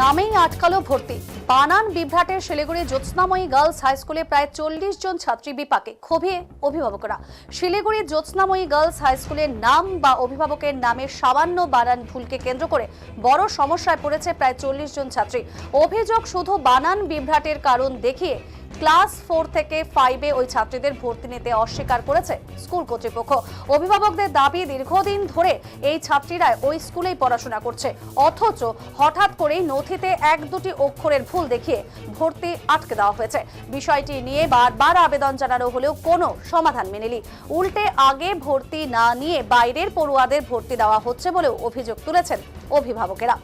নামেই আটকালো ভর্তি। বানান বিভ্রাটের শিলিগুড়ি জ্যোৎস্নাময়ী গার্লস হাই স্কুলে প্রায় চল্লিশ জন ছাত্রী বিপাকে। ক্ষোভে অভিভাবকরা। শিলিগুড়ি জ্যোৎস্নাময়ী গার্লস হাই স্কুলের নাম বা অভিভাবকের নামে সামান্য বানান ভুলকে কেন্দ্র করে বড় সমস্যায় পড়েছে প্রায় চল্লিশ জন ছাত্রী। অভিযোগ শুধু বানান বিভ্রাটের কারণ দেখিয়ে ক্লাস ফোর থেকে ফাইভে ওই ছাত্রীদের ভর্তি নিতে অস্বীকার করেছে স্কুল কর্তৃপক্ষ। অভিভাবকদের দাবি দীর্ঘদিন ধরে এই ছাত্রীরা ওই স্কুলেই পড়াশোনা করছে। অথচ হঠাৎ করেই নথিতে এক দুটি অক্ষরের ভুল দেখিয়ে ভর্তি আটকে দেওয়া হয়েছে। বিষয়টি নিয়ে বারবার আবেদন জানানো হলেও কোনো সমাধান মেনেলি উল্টে আগে ভর্তি না নিয়ে বাইরের পড়ুয়াদের ভর্তি দেওয়া হচ্ছে বলেও অভিযোগ তুলেছেন অভিভাবকেরা।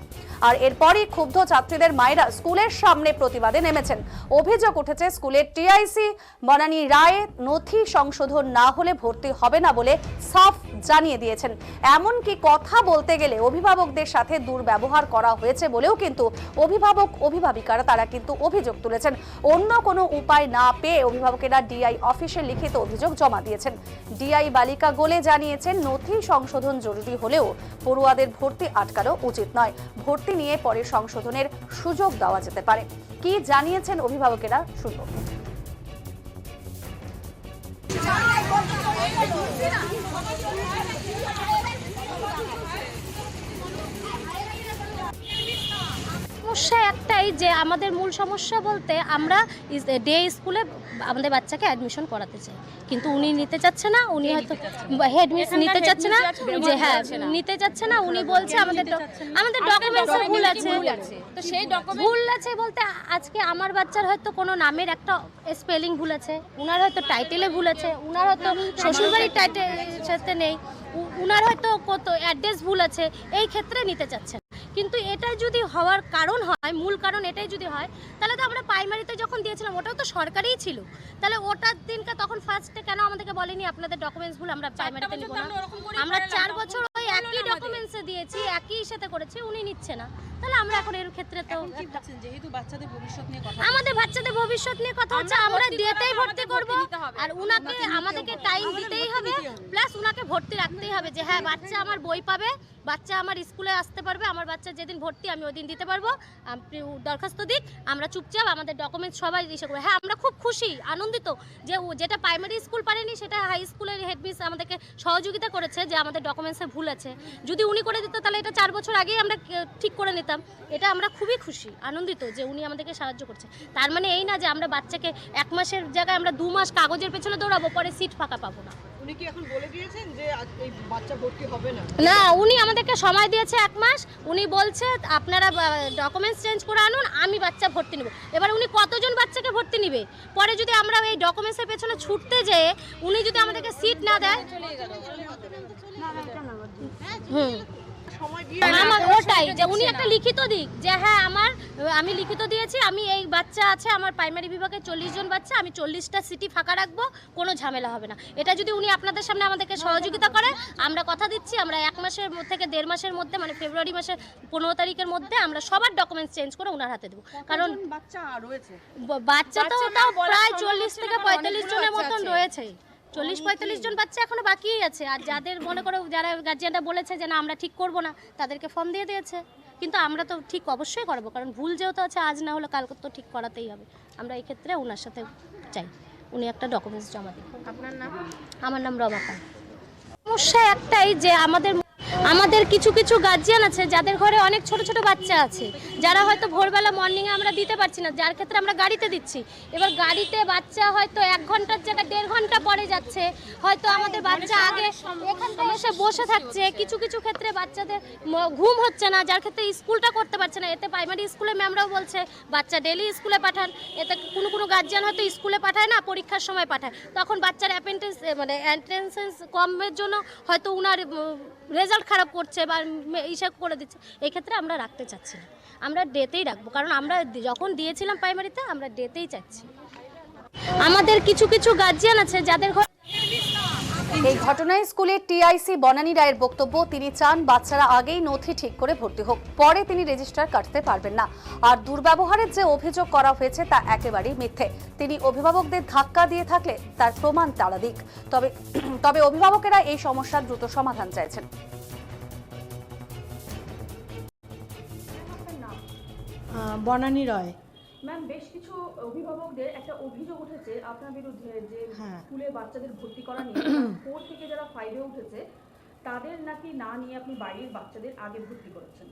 আর এরপরই ক্ষুব্ধ ছাত্রীদের মায়েরা স্কুলের সামনে প্রতিবাদে নেমেছেন। অভিযোগ উঠেছে, স্কুলের টিআইসি বনানী রায়ে নথি সংশোধন না হলে ভর্তি হবে না বলে সাফ জানিয়ে দিয়েছেন। এমনকি কথা বলতে গেলে অভিভাবকদের সাথে দুর্ব্যবহার করা হয়েছে বলেও কিন্তু অভিভাবক, অভিভাবিকারা তারা কিন্তু অভিযোগ তুলেছেন। অন্য কোনো উপায় না পেয়ে অভিভাবকেরা ডিআই অফিসে লিখিত অভিযোগ জমা দিয়েছেন। ডিআই বালিকা গোলে জানিয়েছেন, নথি সংশোধন জরুরি হলেও পড়ুয়াদের ভর্তি আটকানো উচিত নয়। ভর্তি নিয়ে পরে সংশোধনের সুযোগ দেওয়া যেতে পারে। কি জানিয়েছেন অভিভাবকেরা? শুনব সমস্যা একটাই যে আমাদের মূল সমস্যা বলতে আমরা ডে স্কুলে আমাদের বাচ্চাকে অ্যাডমিশন করাতে চাই। কিন্তু উনি নিতে চাচ্ছে না উনি হয়তো হেড মিস নিতে চাচ্ছে না যে হ্যাঁ নিতে চাচ্ছে না উনি বলছে আমাদের আমাদের ডকুমেন্টসে ভুল আছে। তো সেই ডকুমেন্ট ভুল আছে বলতে আজকে আমার বাচ্চার হয়তো কোনো নামের একটা স্পেলিং ভুল আছে উনার হয়তো টাইটেলে ভুল আছে উনার হয়তো শ্বশুরবাড়ির টাইটেল সাথে নেই উনার হয়তো কত অ্যাড্রেস ভুল আছে এই ক্ষেত্রে নিতে চাচ্ছেন কিন্তু এটা যদি হওয়ার কারণ হয় মূল কারণ এটাই যদি হয় তাহলে তো আমরা প্রাইমারিতে যখন দিয়েছিলাম ওটাও তো সরকারিই ছিল। তাহলে ওটার দিনকে তখন ফার্স্টে কেন আমাদেরকে বলেনি আপনাদের ডকুমেন্টসগুলো আমরা প্রাইমারিতে নিব না? আমরা চার বছর একই ডকুমেন্টসে দিয়েছি একই সাথে করেছি উনি নিচ্ছে না। তাহলে আমরা এখন এর ক্ষেত্রে তো যেহেতু বাচ্চাদের ভবিষ্যৎ নিয়ে কথা আমাদের বাচ্চাদের ভবিষ্যৎ নিয়ে কথা হচ্ছে আমরা আমরা ভর্তি দিয়েতেই ভর্তি করব। আর উনাকে আমাদেরকে টাইম দিতেই হবে প্লাস উনাকে ভর্তি রাখতেই হবে যে হ্যাঁ বাচ্চা আমার বই পাবে বাচ্চা আমার স্কুলে আসতে পারবে আমার বাচ্চা যেদিন ভর্তি আমি ওই দিন দিতে পারব। আপনি দরখাস্ত দিক আমরা চুপচাপ আমাদের ডকুমেন্টস সবাই ইসে করব হ্যাঁ আমরা খুব খুশি আনন্দিত যে যেটা প্রাইমারি স্কুল পারেনি সেটা হাই স্কুলের হেডমিস আমাদেরকে সহযোগিতা করেছে যে আমাদের ডকুমেন্টসে ভুল আছে। যদি উনি করে দিত তাহলে এটা চার বছর আগেই আমরা ঠিক করে নিতাম। এটা আমরা খুবই খুশি আনন্দিত যে উনি আমাদেরকে সাহায্য করছে। তার মানে এই না যে আমরা বাচ্চাকে এক মাসের জায়গায় আমরা দু মাস কাগজের পেছনে দৌড়াবো পরে সিট ফাঁকা পাবো না। না? না উনি আমাদেরকে সময় দিয়েছে এক মাস। উনি বলছে আপনারা ডকুমেন্টস চেঞ্জ করে আনুন আমি বাচ্চা ভর্তি নেব। এবার উনি কতজন বাচ্চাকে ভর্তি নেবে? পরে যদি আমরা এই ডকুমেন্টসের পেছনে ছুটতে যেয়ে উনি যদি আমাদেরকে সিট না দেয় হুম। আমার ওটাই যে উনি একটা লিখিত দিক যে হ্যাঁ আমার আমি লিখিত দিয়েছি আমি এই বাচ্চা আছে আমার প্রাইমারি বিভাগে চল্লিশ জন বাচ্চা আমি চল্লিশটা সিটি ফাঁকা রাখব কোনো ঝামেলা হবে না। এটা যদি উনি আপনাদের সামনে আমাদেরকে সহযোগিতা করে আমরা কথা দিচ্ছি আমরা এক মাসের থেকে দেড় মাসের মধ্যে মানে ফেব্রুয়ারি মাসের পনেরো তারিখের মধ্যে আমরা সবার ডকুমেন্টস চেঞ্জ করে ওনার হাতে দেবো। কারণ বাচ্চা তো তাও প্রায় চল্লিশ থেকে পঁয়তাল্লিশ জনের মতন। রয়েছে। চল্লিশ পঁয়তাল্লিশ জন বাচ্চা এখনও বাকিই আছে। আর যাদের মনে করো যারা গার্জিয়ানরা বলেছে যে না আমরা ঠিক করব না তাদেরকে ফর্ম দিয়ে দিয়েছে। কিন্তু আমরা তো ঠিক অবশ্যই করব কারণ ভুল যেহেতু আছে আজ না হলে কালকে তো ঠিক করাতেই হবে। আমরা এই ক্ষেত্রে ওনার সাথে চাই। উনি একটা ডকুমেন্টস জমা দিন আপনার নাম? আমার নাম রমা খান সমস্যা একটাই যে আমাদের আমাদের কিছু কিছু গার্জিয়ান আছে যাদের ঘরে অনেক ছোট ছোট বাচ্চা আছে যারা হয়তো ভোরবেলা মর্নিংয়ে আমরা দিতে পারছি না যার ক্ষেত্রে আমরা গাড়িতে দিচ্ছি। এবার গাড়িতে বাচ্চা হয়তো এক ঘণ্টার জায়গায় দেড় ঘণ্টা পরে যাচ্ছে হয়তো আমাদের বাচ্চা আগে এখানটা এসে বসে থাকছে কিছু কিছু ক্ষেত্রে বাচ্চাদের ঘুম হচ্ছে না যার ক্ষেত্রে স্কুলটা করতে পারছে না এতে প্রাইমারি স্কুলে ম্যামরাও বলছে বাচ্চা ডেলি স্কুলে পাঠান এতে কোনো কোনো গার্জিয়ান হয়তো স্কুলে পাঠায় না পরীক্ষার সময় পাঠায়। তখন বাচ্চার অ্যাপেন্টেন্স মানে অ্যান্ট্রেন্সেন্স কমের জন্য হয়তো উনার রেজাল্ট খারাপ করছে বা ইসে করে দিচ্ছে এই ক্ষেত্রে আমরা রাখতে চাচ্ছি না। আমরা ডেতেই রাখব, কারণ আমরা যখন দিয়েছিলাম প্রাইমারিতে আমরা ডেতেই চাচ্ছি। আমাদের কিছু কিছু গার্জিয়ান আছে, যাদের ঘর এই ঘটনায় স্কুলের টিআইসি বনানী রায়ের বক্তব্য, তিনি চান বাচ্চারা আগেই নথি ঠিক করে ভর্তি হোক, পরে তিনি রেজিস্টার কাটতে পারবেন না। আর দুর্ব্যবহারের যে অভিযোগ করা হয়েছে তা একেবারেই মিথ্যে। তিনি অভিভাবকদের ধাক্কা দিয়ে থাকলে তার প্রমাণ তারা দিক। তবে তবে অভিভাবকেরা এই সমস্যার দ্রুত সমাধান চাইছেন। বনানী রয়। ম্যাম বেশ কিছু অভিভাবকদের একটা অভিযোগ উঠেছে আপনার বিরুদ্ধে যে হ্যাঁ। স্কুলে বাচ্চাদের ভর্তি করা নিয়ে। ফোর থেকে যারা ফাইভে উঠেছে তাদের নাকি না নিয়ে আপনি বাইরের বাচ্চাদের আগে ভর্তি করেছেন?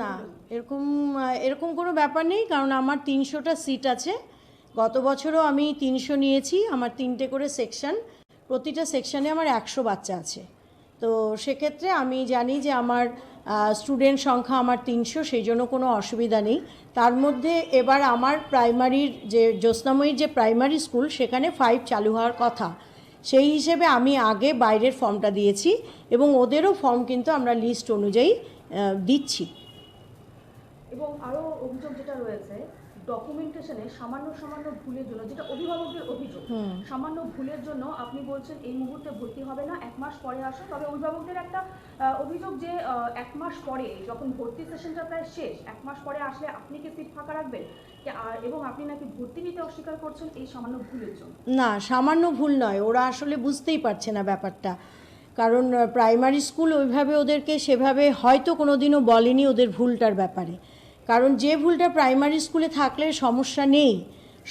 না এরকম এরকম কোনো ব্যাপার নেই কারণ আমার তিনশোটা সিট আছে। গত বছরও আমি তিনশো নিয়েছি আমার তিনটে করে সেকশন প্রতিটা সেকশনে আমার একশো বাচ্চা আছে। তো সেক্ষেত্রে আমি জানি যে আমার স্টুডেন্ট সংখ্যা আমার তিনশো সেই জন্য কোনো অসুবিধা নেই। তার মধ্যে এবার আমার প্রাইমারির যে, জ্যোৎস্নাময়ীর যে প্রাইমারি স্কুল সেখানে ফাইভ চালু হওয়ার কথা। সেই হিসেবে আমি আগে বাইরের ফর্মটা দিয়েছি এবং ওদেরও ফর্ম কিন্তু আমরা লিস্ট অনুযায়ী দিচ্ছি। এবং আরও অভিযোগ যেটা রয়েছে ডকুমেন্টেশনে সামান্য সামান্য ভুলের জন্য যেটা অভিভাবকদের অভিযোগ সামান্য ভুলের জন্য আপনি বলছেন এই মুহূর্তে ভর্তি হবে না এক মাস পরে আসো তবে অভিভাবকদের একটা অভিযোগ যে এক মাস পরে যখন ভর্তি সেশনটা প্রায় শেষ এক মাস পরে আসলে আপনি কি সিট ফাঁকা রাখবেন? কি এবং আপনি নাকি ভর্তি নিতে অস্বীকার করছেন এই সামান্য ভুলের জন্য? না সামান্য ভুল নয়। ওরা আসলে বুঝতেই পারছে না ব্যাপারটা। কারণ প্রাইমারি স্কুল ওইভাবে ওদেরকে সেভাবে হয়তো কোনো দিনও বলেনি ওদের ভুলটার ব্যাপারে। কারণ যে ভুলটা প্রাইমারি স্কুলে থাকলে সমস্যা নেই।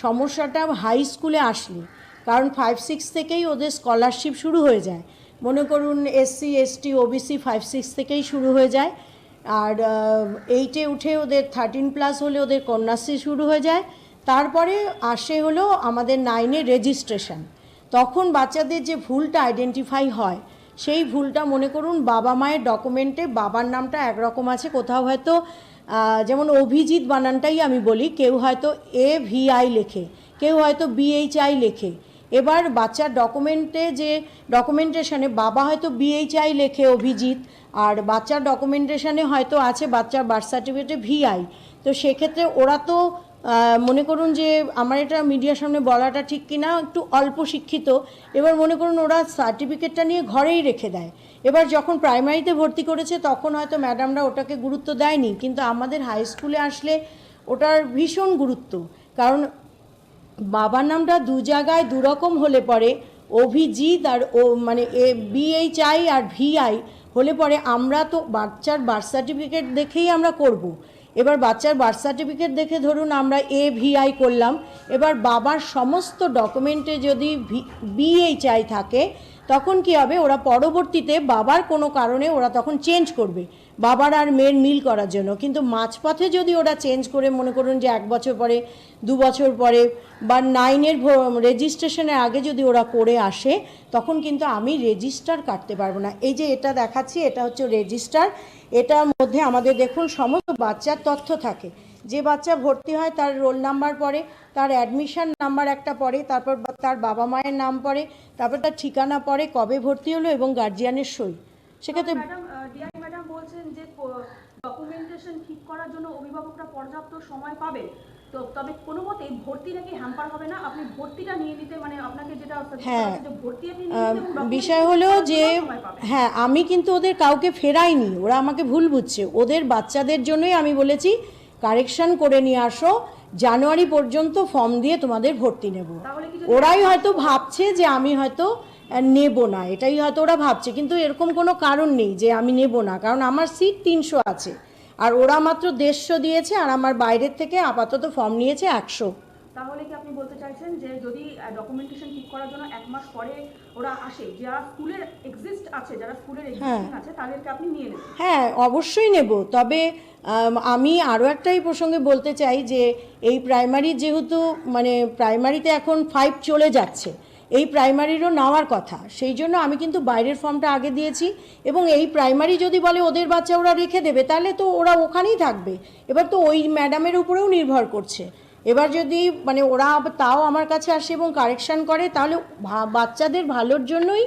সমস্যাটা হাই স্কুলে আসলে। কারণ ফাইভ সিক্স থেকেই ওদের স্কলারশিপ শুরু হয়ে যায়। মনে করুন SC ST OBC five six থেকেই শুরু হয়ে যায়। আর এইটে উঠে ওদের থার্টিন প্লাস হলে ওদের কন্যাশ্রী শুরু হয়ে যায়। তারপরে আসে হলো আমাদের নাইনে রেজিস্ট্রেশন তখন বাচ্চাদের যে ভুলটা আইডেন্টিফাই হয়, সেই ভুলটা মনে করুন বাবা মায়ের ডকুমেন্টে বাবার নামটা একরকম আছে, কোথাও হয়তো যেমন অভিজিৎ বানানটাই আমি বলি, কেউ হয়তো এ ভিআই লেখে, কেউ হয়তো বিএইচআই লেখে। এবার বাচ্চার ডকুমেন্টে যে ডকুমেন্টেশনে বাবা হয়তো বিএইচআই লেখে অভিজিৎ, আর বাচ্চার ডকুমেন্টেশনে হয়তো আছে বাচ্চার বার্থ সার্টিফিকেটে ভিআই তো সেক্ষেত্রে ওরা তো মনে করুন যে আমার এটা মিডিয়ার সামনে বলাটা ঠিক কিনা, একটু অল্প শিক্ষিত। এবার মনে করুন ওরা সার্টিফিকেটটা নিয়ে ঘরেই রেখে দেয়। এবার যখন প্রাইমারিতে ভর্তি করেছে, তখন হয়তো ম্যাডামরা ওটাকে গুরুত্ব দেয়নি। কিন্তু আমাদের হাই স্কুলে আসলে ওটার ভীষণ গুরুত্ব। কারণ বাবার নামটা দু জায়গায় দুরকম হলে পরে অভিজিৎ আর ও মানে এ বিএইচআই আর ভিআই হলে পরে আমরা তো বাচ্চার বার্থ সার্টিফিকেট দেখেই আমরা করব। এবার বাচ্চার বার্থ সার্টিফিকেট দেখে ধরুন আমরা এ ভিআই করলাম। এবার বাবার সমস্ত ডকুমেন্টে যদি বিএইচআই থাকে, তখন কি হবে? ওরা পরবর্তীতে বাবার কোনো কারণে ওরা তখন চেঞ্জ করবে। বাবার আর মেয়ের মিল করার জন্য। কিন্তু মাঝপথে যদি ওরা চেঞ্জ করে মনে করুন যে এক বছর পরে, দু বছর পরে বা নাইনের রেজিস্ট্রেশনের আগে যদি ওরা করে আসে, তখন কিন্তু আমি রেজিস্টার কাটতে পারব না। এই যে এটা দেখাচ্ছি, এটা হচ্ছে রেজিস্টার। এটার মধ্যে আমাদের দেখুন সমস্ত বাচ্চার তথ্য থাকে। যে বাচ্চা ভর্তি হয় তার রোল নাম্বার পড়ে তার অ্যাডমিশান নাম্বার একটা পড়ে তারপর তার বাবা মায়ের নাম পড়ে তারপর তার ঠিকানা পড়ে কবে ভর্তি হলো এবং গার্জিয়ানের সই। সেক্ষেত্রে ম্যাডাম ডিআই ম্যাডাম বলছেন যে ডকুমেন্টেশন ঠিক করার জন্য অভিভাবকরা পর্যাপ্ত সময় পাবে তো তবে কোনো মতেই ভর্তি নাকি হ্যাম্পার হবে না আপনি ভর্তিটা নিয়ে নিতে মানে আপনাকে যেটা হ্যাঁ। যে ভর্তি আপনি নিতে এবং বিষয় হলো যে। হ্যাঁ আমি কিন্তু ওদের কাউকে ফেরাইনি ওরা আমাকে ভুল বুঝছে ওদের বাচ্চাদের জন্যই আমি বলেছি কারেকশন করে নিয়ে আসো জানুয়ারি পর্যন্ত ফর্ম দিয়ে তোমাদের ভর্তি নেব কি ওরাই হয়তো ভাবছে যে আমি হয়তো নেব না এটাই হয়তো ওরা ভাবছে। কিন্তু এরকম কোনো কারণ নেই যে আমি নেব না কারণ আমার সিট তিনশো আছে। আর ওরা মাত্র দেড়শো দিয়েছে আর আমার বাইরের থেকে আপাতত ফর্ম নিয়েছে একশো। তাহলে কি আপনি বলতে চাইছেন যে যদি ডকুমেন্টেশন ঠিক করার জন্য এক মাস পরে ওরা আসে যারা স্কুলের এক্সিস্ট আছে যারা স্কুলের এক্সিস্টিং আছে তাদেরকে আপনি নিয়ে নেবেন? হ্যাঁ অবশ্যই নেব। তবে আমি আরও একটাই প্রসঙ্গে বলতে চাই যে এই প্রাইমারি যেহেতু মানে প্রাইমারিতে এখন ফাইভ চলে যাচ্ছে এই প্রাইমারিরও নেওয়ার কথা। সেই জন্য আমি কিন্তু বাইরের ফর্মটা আগে দিয়েছি এবং এই প্রাইমারি যদি বলে ওদের বাচ্চা ওরা রেখে দেবে, তাহলে তো ওরা ওখানেই থাকবে। এবার তো ওই ম্যাডামের উপরেও নির্ভর করছে। এবার যদি মানে ওরা তাও আমার কাছে আসে এবং কারেকশান করে, তাহলে বাচ্চাদের ভালোর জন্যই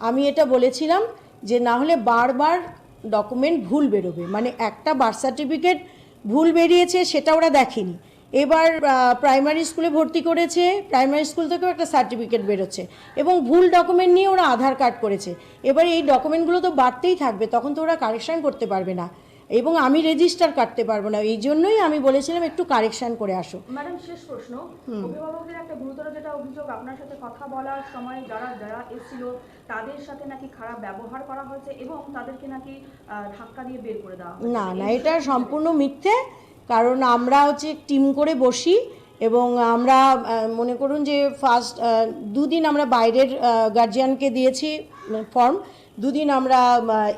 আমি এটা বলেছিলাম যে না হলে বারবার ডকুমেন্ট ভুল বেরোবে। মানে একটা বার্থ সার্টিফিকেট ভুল বেরিয়েছে সেটা ওরা দেখেনি। এবার প্রাইমারি স্কুলে ভর্তি করেছে প্রাইমারি স্কুল থেকেও একটা সার্টিফিকেট বেরোচ্ছে এবং ভুল ডকুমেন্ট নিয়ে ওরা আধার কার্ড করেছে। এবার এই ডকুমেন্টগুলো তো বাড়তেই থাকবে তখন তো ওরা কারেকশান করতে পারবে না এবং আমি রেজিস্টার কাটতে পারব না এই জন্যই আমি বলেছিলাম একটু কারেকশান করে আসো। ম্যাডাম শেষ প্রশ্ন। অভিভাবকদের একটা গুরুতর যেটা অভিযোগ আপনার সাথে কথা বলার সময় যারা যারা এসেছিল তাদের সাথে নাকি খারাপ ব্যবহার করা হয়েছে এবং তাদেরকে নাকি ধাক্কা দিয়ে বের করে দেওয়া না না এটা সম্পূর্ণ মিথ্যে। কারণ আমরা হচ্ছে টিম করে বসি এবং আমরা মনে করুন যে ফার্স্ট দুদিন আমরা বাইরের গার্জিয়ানকে দিয়েছি ফর্ম দুদিন আমরা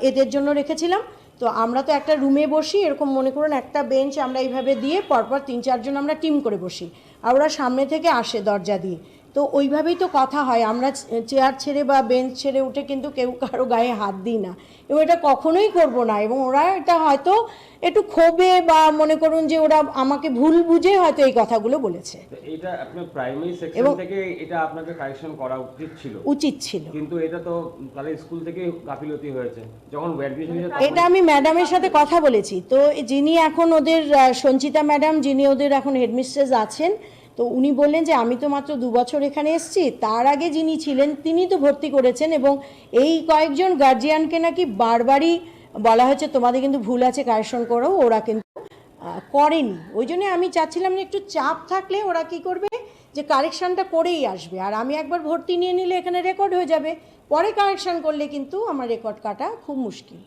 এদের জন্য রেখেছিলাম। তো আমরা তো একটা রুমে বসি, এরকম মনে করুন একটা বেঞ্চ আমরা এইভাবে দিয়ে পরপর তিন চারজন আমরা টিম করে বসি। আর ওরা সামনে থেকে আসে দরজা দিয়ে। তো ওইভাবেই তো কথা হয়। আমরা চেয়ার ছেড়ে বা বেঞ্চ ছেড়ে উঠে কিন্তু কেউ কারও গায়ে হাত দিই না। এবং এটা কখনোই করব না। এবং ওরা এটা হয়তো একটু ক্ষোভে বা মনে করুন যে ওরা আমাকে ভুল বুঝে হয়তো এই কথাগুলো বলেছে। এটা আপনার প্রাইমারি সেকশন থেকে এটা আপনাকে কারেকশন করা উচিত ছিল। উচিত ছিল। কিন্তু এটা তো তাহলে স্কুল থেকে গাফিলতি হয়েছে। যখন এটা আমি ম্যাডামের সাথে কথা বলেছি। তো যিনি এখন ওদের সঞ্চিতা ম্যাডাম যিনি ওদের এখন হেডমিস্ট্রেস আছেন তো উনি বললেন যে, আমি তো মাত্র দু বছর এখানে এসেছি। তার আগে যিনি ছিলেন, তিনি তো ভর্তি করেছেন এবং এই কয়েকজন গার্জিয়ানকে নাকি বারবারই বলা হয়েছে, তোমাদের কিন্তু ভুল আছে, কারেকশন করো, ওরা কিন্তু করেনি। ওই জন্য আমি চাচ্ছিলাম যে, একটু চাপ থাকলে ওরা কি করবে? যে, কারেকশনটা করেই আসবে। আর আমি একবার ভর্তি নিয়ে নিলে এখানে রেকর্ড হয়ে যাবে। পরে কারেকশন করলে কিন্তু আমার রেকর্ড কাটা খুব মুশকিল।